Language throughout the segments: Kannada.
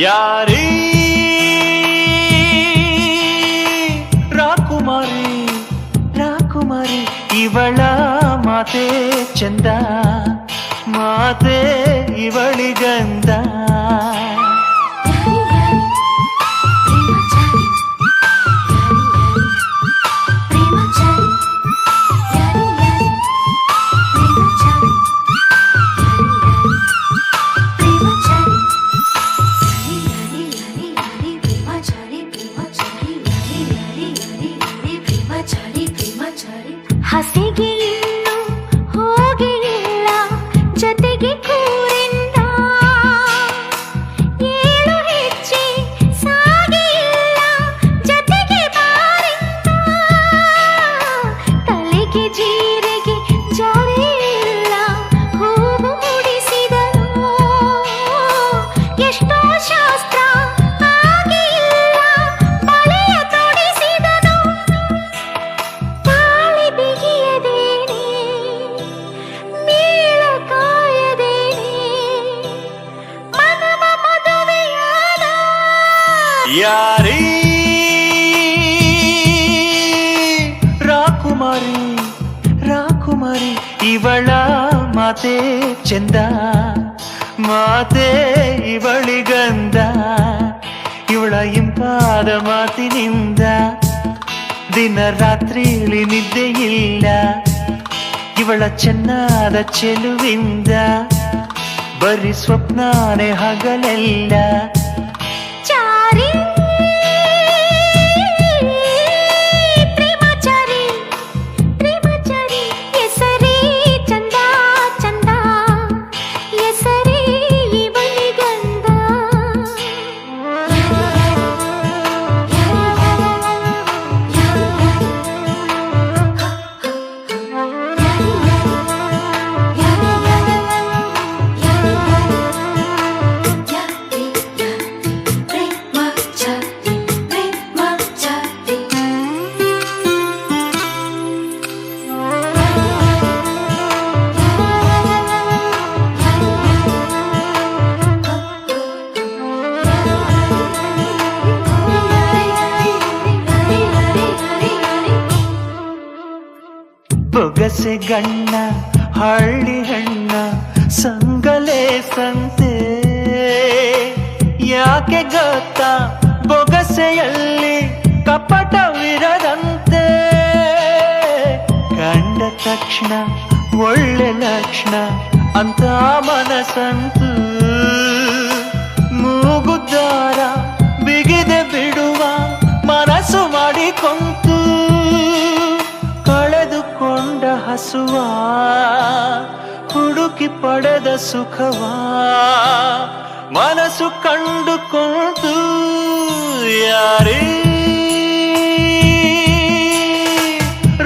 ಯಾರೀ? ರಾಕುಮಾರಿ ರಾಕುಮಾರಿ ಇವಳ ಮಾತೆ ಚಂದ ಮಾತೆ ಇವಳಿಗಂದ ತಲೆಗೆ ಜೀರೆಗೆ ಜಾರಿ ಇಲ್ಲ ಹೂವು ಮುಡಿಸಿದನು ಎಷ್ಟೋ ಶಾಸ್ತ್ರ ಆಗಿಲ್ಲ ಬಳೆಯ ತೊಡಿಸಿದನು ತಾಳಿ ಬಿಗಿಯದೇನೆ ಮೇಳ ಕಾಯದೇನೆ ಮನವ ಮದುವೆಯಾದ ಯಾರೀ ಮಾತೆ ಚಂದ ಮಾತೆ ಇವಳಿಗಂದ ಇವಳ ಇಂಪಾದ ಮಾತಿನಿಂದ ದಿನ ರಾತ್ರಿಲಿ ನಿದ್ದೆ ಇಲ್ಲ ಇವಳ ಚೆನ್ನಾದ ಚೆಲುವಿಂದ ಬರೀ ಸ್ವಪ್ನಾನೆ ಹಗಲೆಲ್ಲ ಚಾರಿ ಬೊಗಸೆ ಗಣ್ಣ, ಹಳ್ಳಿ ಹಣ್ಣ, ಸಂಗಲೆ ಸಂತೆ. ಯಾಕೆ ಗೊತ್ತಾ? ಬೊಗಸೆಯಲ್ಲಿ ಕಪಟವಿರದಂತೆ. ಕಂಡ ತಕ್ಷಣ ಒಳ್ಳೆ ಲಕ್ಷಣ, ಅಂತ ಮನಸ್ಸಂತು. ಮೂಗುದ್ದಾರ ಬಿಗಿದೆ ಬಿಡುವ ಮನಸ್ಸು ಮಾಡಿಕೊಂತು. ಹಸುವ ಹುಡುಕಿ ಪಡೆದ ಸುಖವ, ಮನಸ್ಸು ಕಂಡುಕೊಂಡು ಯಾರೇ?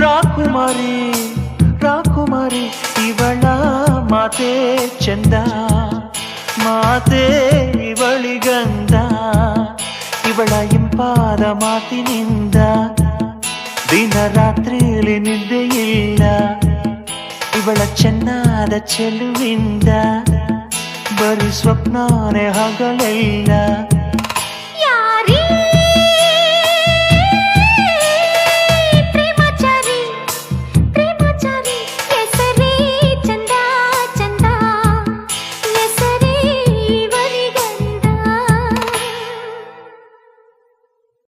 ರಾಕುಮಾರಿ ರಾಕುಮಾರಿ ಇವಳ ಮಾತೆ ಚಂದ, ಮಾತೆ ಇವಳಿಗಂದ ಇವಳ ಇಂಪಾದ ಮಾತಿನಿಂದ ದಿನ ರಾತ್ರಿಯಲ್ಲಿ ನಿದ್ದೆ ಇಲ್ಲ. ಇವಳ ಚೆನ್ನಾದ ಚೆಲುವಿಂದ ಬರೀ ಸ್ವಪ್ನಾನೆ ಹಗಲೆಲ್ಲ